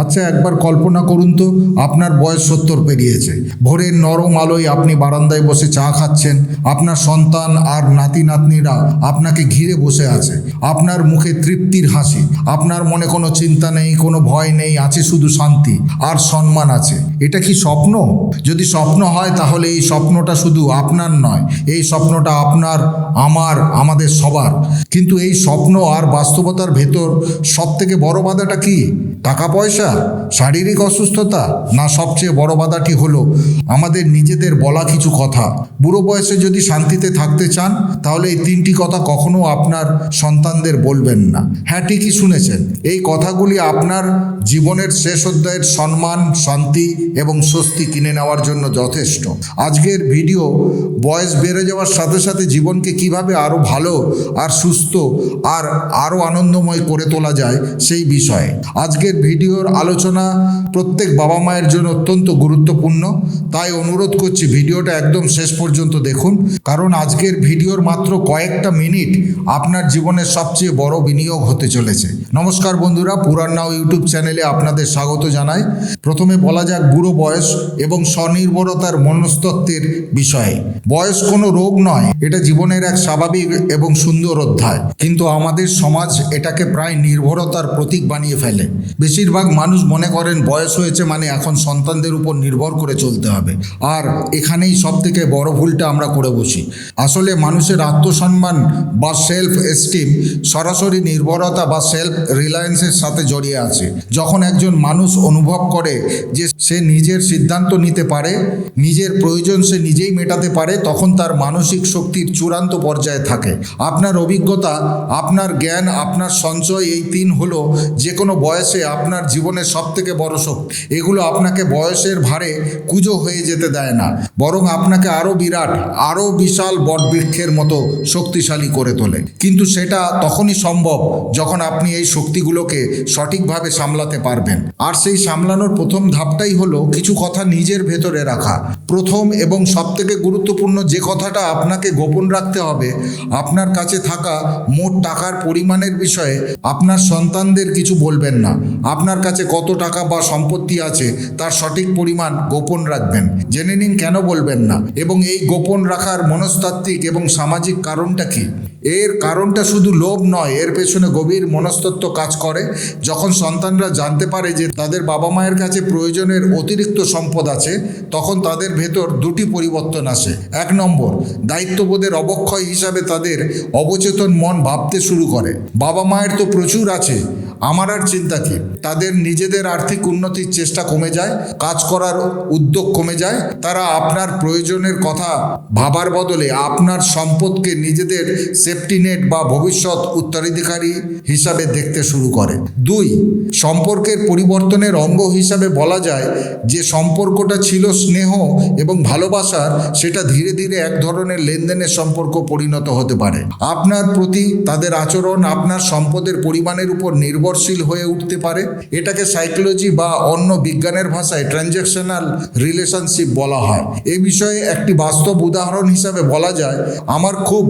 আচ্ছা একবার কল্পনা করুন তো, আপনার বয়স সত্তর পেরিয়েছে। ভোরের নরম আলোয় আপনি বারান্দায় বসে চা খাচ্ছেন। আপনার সন্তান আর নাতি নাতনিরা আপনাকে ঘিরে বসে আছে। আপনার মুখে তৃপ্তির হাসি। আপনার মনে কোনো চিন্তা নেই, কোনো ভয় নেই, আছে শুধু শান্তি আর সম্মান আছে। এটা কি স্বপ্ন? যদি স্বপ্ন হয়, তাহলে এই স্বপ্নটা শুধু আপনার নয়, এই স্বপ্নটা আপনার, আমার, আমাদের সবার। কিন্তু এই স্বপ্ন আর বাস্তবতার ভেতর সব থেকে বড় বাধাটা কি? টাকা পয়সা শারীরিক অসুস্থতা? না, সবচেয়ে বড় বাধাটি হলো আমাদের নিজেদের বলা কিছু কথা। বুড়ো বয়সে যদি শান্তিতে থাকতে চান, তাহলে এই তিনটি কথা কখনো আপনার সন্তানদের বলবেন না। হ্যাঁ ঠিকই শুনেছেন। এই কথাগুলি আপনার জীবনের শেষ অধ্যায়ের সম্মান, শান্তি এবং স্বস্তি কিনে নেওয়ার জন্য যথেষ্ট। আজকের ভিডিও বয়স বেড়ে যাওয়ার সাথে সাথে জীবনকে কীভাবে আরও ভালো আর সুস্থ আর আরও আনন্দময় করে তোলা যায়, সেই বিষয়ে। আজকের ভিডিওর আলোচনা প্রত্যেক বাবা মায়ের জন্য অত্যন্ত গুরুত্বপূর্ণ। তাই অনুরোধ করছি ভিডিওটা একদম শেষ পর্যন্ত দেখুন। কারণ আজকের ভিডিওর মাত্র কয়েকটা মিনিট আপনার জীবনের সবচেয়ে বড় বিনিয়োগ হতে চলেছে। নমস্কার বন্ধুরা, পুরান নাও ইউটিউব চ্যানেলে আপনাদের স্বাগত জানাই। প্রথমে বলা যাক বুড়ো বয়স এবং স্বনির্ভরতার মনস্তত্ত্বের বিষয়ে। বয়স কোনো রোগ নয়, এটা জীবনের এক স্বাভাবিক এবং সুন্দর অধ্যায়। কিন্তু আমাদের সমাজ এটাকে প্রায় নির্ভরতার প্রতীক বানিয়ে ফেলে। বেশিরভাগ মানুষ মনে করেন বয়স হয়েছে মানে এখন সন্তানদের উপর নির্ভর করে চলতে হবে। আর এখানেই সব থেকে বড় ভুলটা আমরা করে বসি। আসলে মানুষের আত্মসম্মান বা সেলফ এস্টিম সরাসরি নির্ভরতা বা সেলফ রিলায়েন্সের সাথে জড়িয়ে আছে। যখন একজন মানুষ অনুভব করে যে সে নিজের সিদ্ধান্ত নিতে পারে, নিজের প্রয়োজন সে নিজেই মেটাতে পারে, তখন তার মানসিক শক্তির চূড়ান্ত পর্যায়ে থাকে। আপনার অভিজ্ঞতা, আপনার জ্ঞান, আপনার সঞ্চয় এই তিন হলো যে কোনো বয়সে আপনার জীবনের সব থেকে বড় শক্তি এগুলো আপনাকে বয়সের ভারে কুজো হয়ে যেতে দেয় না। বরং আপনাকে আরও বিরাট আরও বিশাল বটবৃক্ষের মতো শক্তিশালী করে তোলে। কিন্তু সেটা তখনই সম্ভব যখন আপনি এই শক্তিগুলোকে সঠিকভাবে সামলাতে পারবেন। আর সেই সামলানোর প্রথম ধাপটাই হলো কিছু কথা নিজের ভেতরে রাখা। প্রথম এবং সবথেকে গুরুত্বপূর্ণ যে কথাটা আপনাকে গোপন রাখতে হবে, আপনার কাছে থাকা মোট টাকার পরিমাণের বিষয়ে আপনার সন্তানদের কিছু বলবেন না। আপনার কাছে কত টাকা বা সম্পত্তি আছে তার সঠিক পরিমাণ গোপন রাখবেন। জেনে নিন কেন বলবেন না। এবং এই গোপন রাখার মনস্তাত্ত্বিক এবং সামাজিক কারণটা কি? এর কারণটা শুধু লোভ নয়, এর পেছনে গভীর মনস্তত্ব কাজ করে। যখন সন্তানরা জানতে পারে যে তাদের বাবা মায়ের কাছে প্রয়োজনের অতিরিক্ত সম্পদ আছে, তখন তাদের ভেতর দুটি পরিবর্তন আসে। এক নম্বর, দায়িত্ববোধের অবক্ষয় হিসাবে তাদের অবচেতন মন ভাবতে শুরু করে। বাবা মায়ের তো প্রচুর আছে, আমার আর চিন্তা কি? তাদের নিজেদের আর্থিক উন্নতির চেষ্টা কমে যায়, কাজ করার উদ্যোগ কমে যায়, তারা আপনার প্রয়োজনের কথা ভাবার বদলে আপনার সম্পদকে নিজেদের সেফটি নেট বা ভবিষ্যৎ উত্তরাধিকারী হিসাবে দেখতে শুরু করে। দুই, সম্পর্কের পরিবর্তনের অঙ্গ হিসাবে বলা যায় যে সম্পর্কটা ছিল স্নেহ এবং ভালোবাসার, সেটা ধীরে ধীরে এক ধরনের লেনদেনের সম্পর্ক পরিণত হতে পারে। আপনার প্রতি তাদের আচরণ আপনার সম্পদের পরিমাণের উপর নির্ভরশীল হয়ে উঠতে পারে। এটাকে সাইকোলজি বা অন্য বিজ্ঞানের ভাষায় ট্রানজ্যাকশনাল রিলেশনশিপ বলা হয়। এ বিষয়ে একটি বাস্তব উদাহরণ হিসাবে বলা যায়, আমার খুব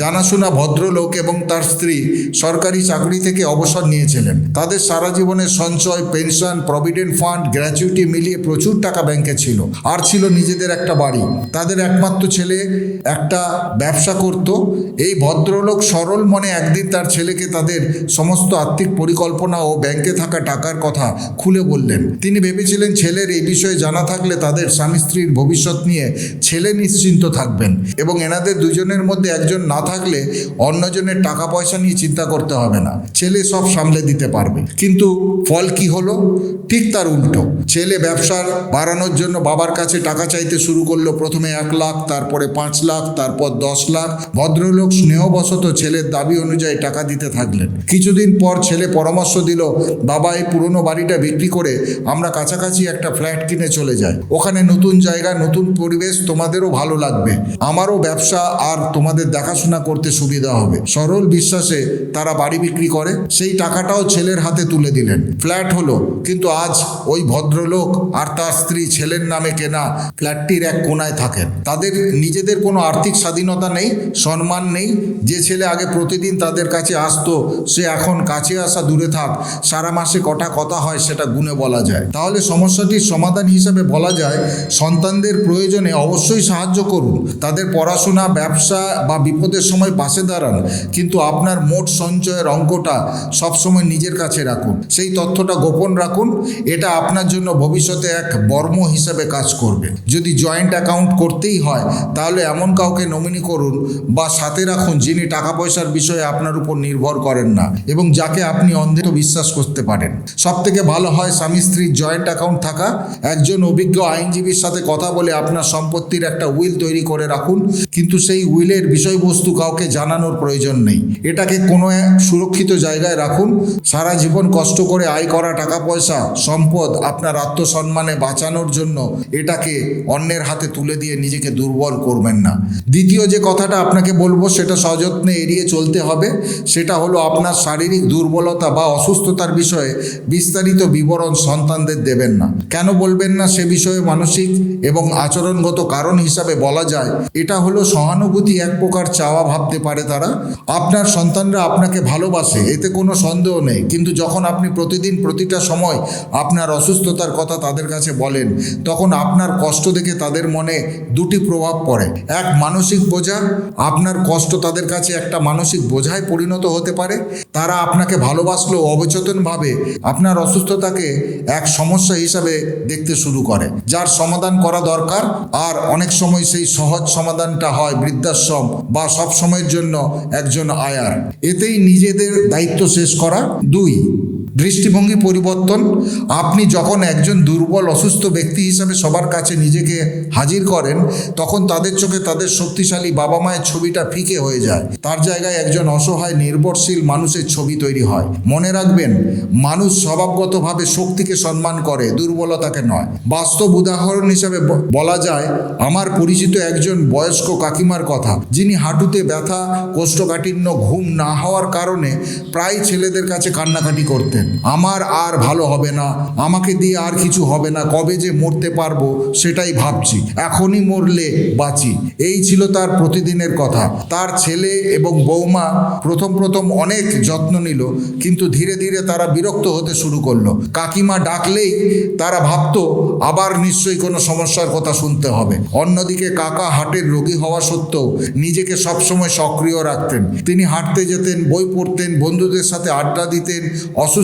জানাশোনা ভদ্রলোক এবং তার স্ত্রী সরকারি চাকরি থেকে অবসর নিয়েছিলেন। তাদের সারা জীবনের সঞ্চয় পেনশন প্রভিডেন্ট ফান্ড গ্র্যাচুইটি মিলিয়ে প্রচুর টাকা ব্যাংকে ছিল। আর ছিল নিজেদের একটা বাড়ি। তাদের একমাত্র ছেলে একটা ব্যবসা করত। এই ভদ্রলোক সরল মনে একদিন তার ছেলেকে তাদের সমস্ত আর্থিক পরিকল্পনা ও ব্যাংকে থাকা টাকার কথা খুলে বললেন। তিনি ভেবেছিলেন ছেলের এই বিষয়ে জানা থাকলে তাদের স্বামী স্ত্রীর ভবিষ্যৎ নিয়ে ছেলে নিশ্চিন্ত থাকবেন এবং এনাদের দুজনের মধ্যে একজন না থাকলে অন্যজনের টাকা পয়সা নিয়ে চিন্তা করতে হবে না। ছেলে সব সামলে দিতে পারবে। কিন্তু ফল কি হলো? ঠিক তার উল্টো। ছেলে ব্যবসার বাড়ানোর জন্য বাবার কাছে টাকা চাইতে শুরু করল প্রথমে এক লাখ, তারপরে পাঁচ লাখ, তারপর দশ লাখ। ভদ্রলোক স্নেহবশত ছেলের দাবি অনুযায়ী টাকা দিতে থাকলেন। কিছুদিন পর ছেলে পরামর্শ দিল, বাবা, এই পুরনো বাড়িটা বিক্রি করে আমরা কাছাকাছি একটা ফ্ল্যাট কিনে চলে যাই। ওখানে নতুন জায়গা, নতুন পরিবেশ তোমাদেরও ভালো লাগবে। আমারও ব্যবসা আর তোমাদের দেখাশোনা করতে সুবিধা হবে। সরল বিশ্বাসে তারা বাড়ি বিক্রি করে, সেই টাকাটাও ছেলের হাতে তুলে দিলেন। ফ্ল্যাট হলো, কিন্তু আজ ওই ভদ্রলোক আর তার স্ত্রী ছেলের নামে কেনা ফ্ল্যাটটির এক কোনায় থাকেন। তাদের নিজেদের কোনো আর্থিক স্বাধীনতা নেই, সম্মান নেই। যে ছেলে আগে প্রতিদিন তাদের কাছে আসতো, সে এখন কাছে আসা দূরে থাক, সারা মাসে কটা কথা কথা হয় সেটা গুণে বলা যায়। তাহলে সমস্যাটির সমাধান হিসেবে বলা যায়, সন্তানদের প্রয়োজনে অবশ্যই সাহায্য করুন। তাদের পড়াশোনা, ব্যবসা বা বিপদের সময় পাশে দাঁড়ান। কিন্তু আপনার মোট সঞ্চয়ের অঙ্কটা সবসময় নিজের কাছে রাখুন। সেই তথ্যটা গোপন রাখুন। এটা আপনার জন্য ভবিষ্যতে এক বর্ম হিসেবে কাজ করবে। যদি জয়েন্ট অ্যাকাউন্ট করতেই হয়, তাহলে এমন কাউকে নমিনি করুন বা সাথে রাখুন যিনি টাকা পয়সার বিষয়ে আপনার উপর নির্ভর করেন না এবং যাকে আপনি অন্ধের বিশ্বাস করতে পারেন। সব থেকে ভালো হয় স্বামী স্ত্রীর জয়েন্ট অ্যাকাউন্ট থাকা। একজন অভিজ্ঞ আইনজীবীর সাথে কথা বলে আপনার সম্পত্তির একটা উইল তৈরি করে রাখুন, কিন্তু সেই উইলের বিষয়বস্তু কাউকে জানানোর প্রয়োজন নেই। এটাকে কোনো সুরক্ষিত জায়গায় রাখুন। সারা জীবন কষ্ট করে আয় করা টাকা পয়সা, সম্পদ আপনার আত্মসম্মানে বাঁচানোর জন্য এটাকে অন্যের হাতে তুলে দিয়ে নিজেকে দুর্বল করবেন না। দ্বিতীয় যে কথাটা আপনাকে বলব, সেটা সযত্নে এড়িয়ে চলতে হবে। সেটা হলো আপনার শারীরিক দুর্বলতা বা অসুস্থতার বিষয়ে বিস্তারিত বিবরণ সন্তানদের দেবেন না। কেন বলবেন না সে বিষয়ে মানসিক এবং আচরণগত কারণ হিসাবে বলা যায়? এটা হলো সহানুভূতি এক প্রকার চাওয়া ভাবতে পারে তারা। আপনার সন্তানরা আপনাকে ভালোবাসে, এতে কোনো সন্দেহ নেই। কিন্তু যখন আপনি প্রতিদিন প্রতিটা সময় আপনার অসুস্থতার কথা তাদের কাছে বলেন, তখন আপনার কষ্ট দেখে তাদের মনে দুটি প্রভাব পড়ে। এক, মানসিক বোঝা। আপনার কষ্ট তাদের কাছে একটা মানসিক বোঝায় পরিণত হতে পারে। তারা আপনাকে ভালোবাসলেও অবচেতনভাবে। আপনার অসুস্থতাকে এক সমস্যা হিসাবে দেখতে শুরু করে, যার সমাধান করা দরকার। আর অনেক সময় সেই সহজ সমাধানটা হয় বৃদ্ধাশ্রম বা সব সময়ের জন্য একজন আয়ার। এতেই নিজেদের দায়িত্ব শেষ করা। দুই দৃষ্টিভঙ্গি পরিবর্তন। আপনি যখন একজন দুর্বল, অসুস্থ ব্যক্তি হিসাবে সবার কাছে নিজেকে হাজির করেন, তখন তাদের চোখে তাদের শক্তিশালী বাবা মায়ের ছবিটা ফিকে হয়ে যায়। তার জায়গায় একজন অসহায়, নির্ভরশীল মানুষের ছবি তৈরি হয়। মনে রাখবেন, মানুষ স্বভাবগতভাবে শক্তিকে সম্মান করে, দুর্বলতাকে নয়। বাস্তব উদাহরণ হিসাবে বলা যায়, আমার পরিচিত একজন বয়স্ক কাকিমার কথা। যিনি হাঁটুতে ব্যথা, কোষ্ঠকাঠিন্য, ঘুম না হওয়ার কারণে প্রায় ছেলেদের কাছে কান্নাকাটি করতেন। আমার আর ভালো হবে না, আমাকে দিয়ে আর কিছু হবে না, কবে যে মরতে পারব সেটাই ভাবছি, এখনই মরলে বাঁচি। এই ছিল তার প্রতিদিনের কথা। তার ছেলে এবং বৌমা প্রথম প্রথম অনেক যত্ন নিল, কিন্তু ধীরে ধীরে তারা বিরক্ত হতে শুরু করল। কাকিমা ডাকলেই তারা ভাবতো, আবার নিশ্চয়ই কোনো সমস্যার কথা শুনতে হবে। অন্যদিকে কাকা হাটের রোগী হওয়া সত্ত্বেও নিজেকে সবসময় সক্রিয় রাখতেন। তিনি হাঁটতে যেতেন, বই পড়তেন, বন্ধুদের সাথে আড্ডা দিতেন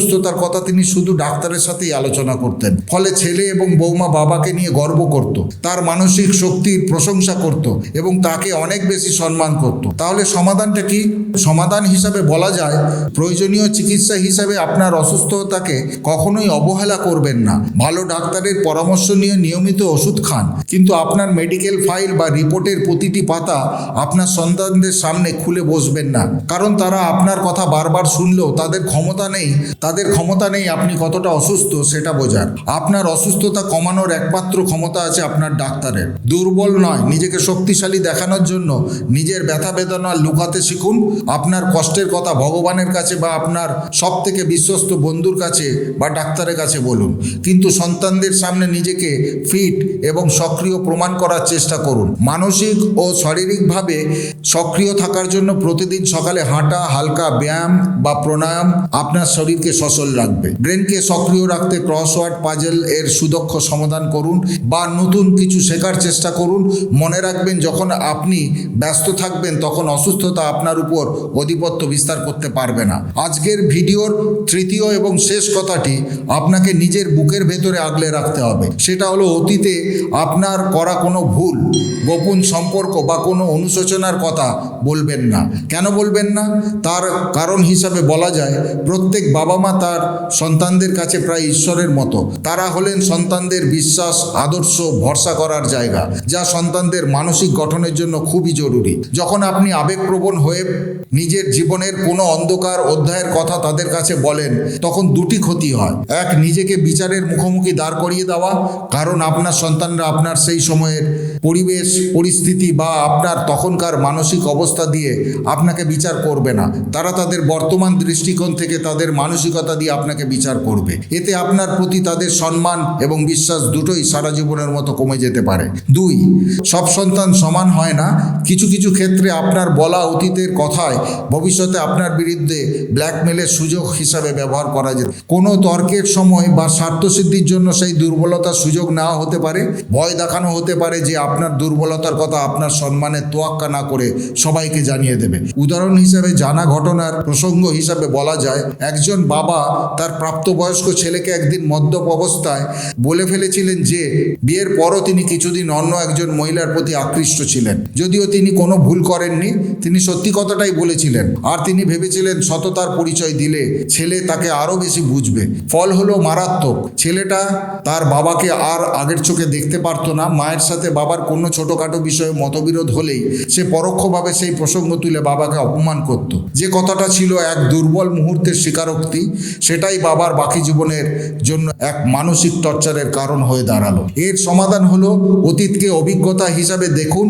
অসুস্থতার কথা তিনি শুধু ডাক্তারের সাথেই আলোচনা করতেন। ফলে ছেলে এবং বৌমা বাবাকে নিয়ে গর্ব করত, তার মানসিক শক্তির প্রশংসা করত এবং তাকে অনেক বেশি সম্মান করত। তাহলে সমাধানটা কি? সমাধান হিসাবে বলা যায়, প্রয়োজনীয় চিকিৎসা হিসাবে আপনার অসুস্থতাকে কখনোই অবহেলা করবেন না। ভালো ডাক্তারের পরামর্শ নিয়ে নিয়মিত ওষুধ খান। কিন্তু আপনার মেডিকেল ফাইল বা রিপোর্টের প্রতিটি পাতা আপনার সন্তানদের সামনে খুলে বসবেন না। কারণ তারা আপনার কথা বারবার শুনলেও তাদের ক্ষমতা নেই, তাদের ক্ষমতা নেই, আপনি কতটা অসুস্থ সেটা বোঝার। আপনার অসুস্থতা কমানোর একমাত্র ক্ষমতা আছে আপনার ডাক্তারের। দুর্বল নয়, নিজেকে শক্তিশালী দেখানোর জন্য নিজের ব্যথা বেদনা লুকাতে শিখুন। আপনার কষ্টের কথা ভগবানের কাছে বা আপনার সব থেকে বিশ্বস্ত বন্ধুর কাছে বা ডাক্তারের কাছে বলুন। কিন্তু সন্তানদের সামনে নিজেকে ফিট এবং সক্রিয় প্রমাণ করার চেষ্টা করুন। মানসিক ও শারীরিকভাবে সক্রিয় থাকার জন্য প্রতিদিন সকালে হাঁটা, হালকা ব্যায়াম বা প্রাণায়াম আপনার শরীরকে সচল রাখবে। ব্রেনকে সক্রিয় রাখতে ক্রসওয়ার্ড পাজেল এর সুদক্ষ সমাধান করুন বা নতুন কিছু শেখার চেষ্টা করুন। মনে রাখবেন, যখন আপনি ব্যস্ত থাকবেন, তখন অসুস্থতা আপনার উপর আধিপত্য বিস্তার করতে পারবে না। আজকের ভিডিওর তৃতীয় এবং শেষ কথাটি আপনাকে নিজের বুকের ভেতরে আগলে রাখতে হবে। সেটা হলো, অতীতে আপনার করা কোনো ভুল গোপন সম্পর্ক বা কোনো অনুশোচনার কথা বলবেন না। কেন বলবেন না? তার কারণ হিসাবে বলা যায়, প্রত্যেক বাবা মা তার সন্তানদের কাছে প্রায় ঈশ্বরের মতো। তারা হলেন সন্তানদের বিশ্বাস, আদর্শ, ভরসা করার জায়গা, যা সন্তানদের মানসিক গঠনের জন্য খুবই জরুরি। যখন আপনি আবেগপ্রবণ হয়ে নিজের জীবনের কোনো অন্ধকার অধ্যায়ের কথা তাদের কাছে বলেন, তখন দুটি ক্ষতি হয়। এক, নিজেকে বিচারের মুখোমুখি দাঁড় করিয়ে দেওয়া, কারণ আপনার সন্তানরা আপনার সেই সময়ের পরিবেশ পরিস্থিতি বা আপনার তখনকার মানসিক অবস্থা দিয়ে আপনাকে বিচার করবে না। তারা তাদের বর্তমান দৃষ্টিকোণ থেকে তাদের মানসিকতা দিয়ে আপনাকে বিচার করবে। এতে আপনার প্রতি তাদের সম্মান এবং বিশ্বাস দুটোই সারা জীবনের মতো কমে যেতে পারে। দুই, সব সন্তান সমান হয় না। কিছু কিছু ক্ষেত্রে আপনার বলা অতীতের কথায় ভবিষ্যতে আপনার বিরুদ্ধে ব্ল্যাকমেলের সুযোগ হিসাবে ব্যবহার করা যেত কোনো তর্কের সময় বা স্বার্থসিদ্ধির জন্য সেই দুর্বলতার সুযোগ নেওয়া হতে পারে। ভয় দেখানো হতে পারে যে আপনার দুর্বলতার কথা আপনার সম্মানের তোয়াক্কা না করে সবাইকে জানিয়ে দেবে। উদাহরণ হিসাবে জানা ঘটনার প্রসঙ্গ হিসাবে বলা যায়, একজন বাবা তার প্রাপ্তবয়স্ক ছেলেকে একদিন মদ্যপ অবস্থায় বলে ফেলেছিলেন যে, বিয়ের পরও তিনি কিছুদিন অন্য একজন মহিলার প্রতি আকৃষ্ট ছিলেন। যদিও তিনি কোনো ভুল করেননি, তিনি সত্যি কথাটাই বলেছিলেন। আর তিনি ভেবেছিলেন, সততার পরিচয় দিলে ছেলে তাকে আরও বেশি বুঝবে। ফল হলো মারাত্মক। ছেলেটা তার বাবাকে আর আগের চোখে দেখতে পারতো না। মায়ের সাথে বাবার কোনো ছোটোখাটো বিষয়ে মতবিরোধ হলেই সে পরোক্ষভাবে সেই প্রসঙ্গ তুলে বাবাকে অপমান করত। যে কথাটা ছিল এক দুর্বল মুহূর্তের স্বীকারোক্তি, সেটাই বাবার বাকি জীবনের জন্য এক মানসিক টর্চারের কারণ হয়ে দাঁড়াল। এর সমাধান হলো, অতীতকে অভিজ্ঞতা হিসাবে দেখুন,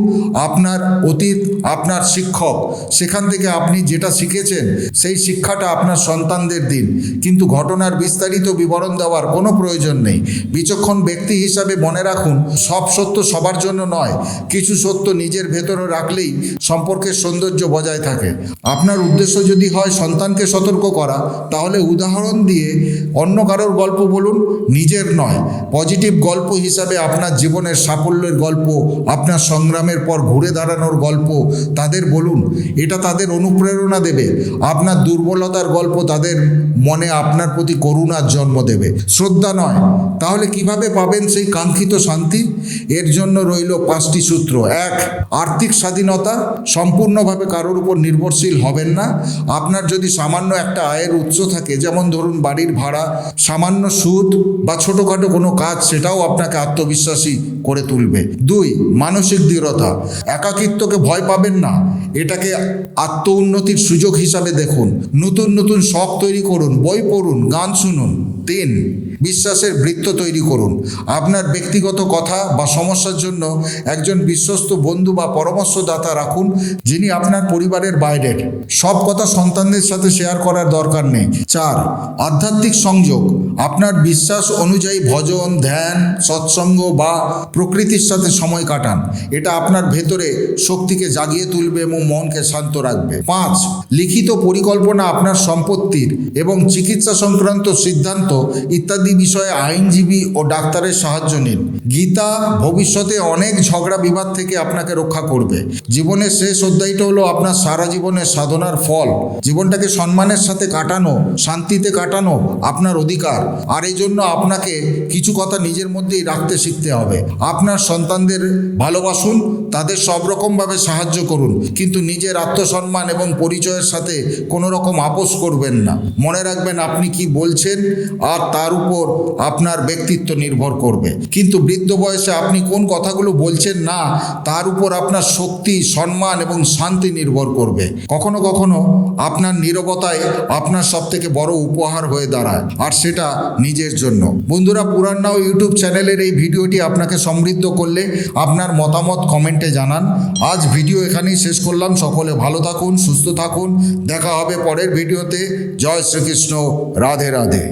আপনার অতীত, আপনার শিক্ষক, সেখান থেকে আপনি যেটা শিখেছেন, সেই শিক্ষাটা আপনার সন্তানদের দিন। কিন্তু ঘটনার বিস্তারিত বিবরণ দেওয়ার কোনো প্রয়োজন নেই। বিচক্ষণ ব্যক্তি হিসাবে মনে রাখুন, সব সত্য সবার জন্য নয় কিছু সত্য নিজের ভেতরে রাখলেই সম্পর্কের সৌন্দর্য বজায় থাকে। আপনার উদ্দেশ্য যদি হয় সন্তানকে সতর্ক করা, তাহলে উদাহরণ দিয়ে অন্য কারোর গল্প বলুন, নিজের নয়। পজিটিভ গল্প হিসাবে আপনার জীবনের সাফল্যের গল্প, আপনার সংগ্রামের পর ঘুরে দাঁড়ানোর গল্প, তাদের বলুন, এটা তাদের অনুপ্রেরণা দেবে। আপনার দুর্বলতার গল্প তাদের মনে আপনার প্রতি করুণার জন্ম দেবে। শ্রদ্ধা নয়। তাহলে কীভাবে পাবেন সেই কাঙ্ক্ষিত শান্তি? এর জন্য রইল পাঁচটি সূত্র। এক, আর্থিক স্বাধীনতা সম্পূর্ণভাবে কারোর উপর নির্ভরশীল হবেন না। আপনার যদি সামান্য একটা আয়ের উৎস থাকে, যেমন ধরুন বাড়ির ভাড়া, সামান্য সুদ বা ছোটোখাটো কোনো কাজ, সেটাও আপনাকে আত্মবিশ্বাসী করে তুলবে। দুই, মানসিক দৃঢ়তা। একাকিত্বকে ভয় পাবেন না। এটাকে আত্ম উন্নতির সুযোগ হিসাবে দেখুন। নতুন নতুন শখ তৈরি করুন, বই পড়ুন, গান শুনুন। তিন বিশ্বাসের বৃত্ত তৈরি করুন। আপনার ব্যক্তিগত কথা বা সমস্যার জন্য একজন বিশ্বস্ত বন্ধু বা পরামর্শদাতা রাখুন, যিনি আপনার পরিবারের বাইরের। সব কথা সন্তানদের সাথে শেয়ার করার দরকার নেই। চার, আধ্যাত্মিক সংযোগ। আপনার বিশ্বাস অনুযায়ী ভজন, ধ্যান, সৎসঙ্গ বা প্রকৃতির সাথে সময় কাটান। এটা আপনার ভেতরে শক্তিকে জাগিয়ে তুলবে এবং মনকে শান্ত রাখবে। পাঁচ, লিখিত পরিকল্পনা আপনার সম্পত্তির এবং চিকিৎসা সংক্রান্ত সিদ্ধান্ত ইত্যাদি বিষয়ে আইনজীবী ও ডাক্তারের সাহায্য নিন। গীতা ভবিষ্যতে অনেক ঝগড়া বিবাদ থেকে আপনাকে রক্ষা করবে। জীবনের শেষ অধ্যায়টা হলো আপনার সারা জীবনের সাধনার ফল। জীবনটাকে সম্মানের সাথে কাটানো, শান্তিতে কাটানো আপনার অধিকার। আর এই জন্য আপনাকে কিছু কথা নিজের মধ্যেই রাখতে শিখতে হবে। আপনার সন্তানদের ভালোবাসুন, তাদের সব রকমভাবে সাহায্য করুন। কিন্তু নিজের আত্মসম্মান এবং পরিচয়ের সাথে কোনো রকম আপোষ করবেন না। মনে রাখবেন আপনি কি বলছেন, আর তার উপর আপনার ব্যক্তিত্ব নির্ভর করবে। কিন্তু বৃদ্ধ বয়সে আপনি কোন কথাগুলো বলছেন না, তার উপর আপনার শক্তি, সম্মান এবং শান্তি নির্ভর করবে। কখনো কখনো আপনার নীরবতায় আপনার সব থেকে বড় উপহার হয়ে দাঁড়ায়, আর সেটা নিজের জন্য। বন্ধুরা পুরান্নাও ইউটিউব চ্যানেলের এই ভিডিওটি আপনাকে সমৃদ্ধ করলে আপনার মতামত কমেন্টে জানান। আজ ভিডিও এখানেই শেষ করলাম। সকলে ভালো থাকুন, সুস্থ থাকুন। দেখা হবে পরের ভিডিওতে। জয় শ্রীকৃষ্ণ। রাধে রাধে।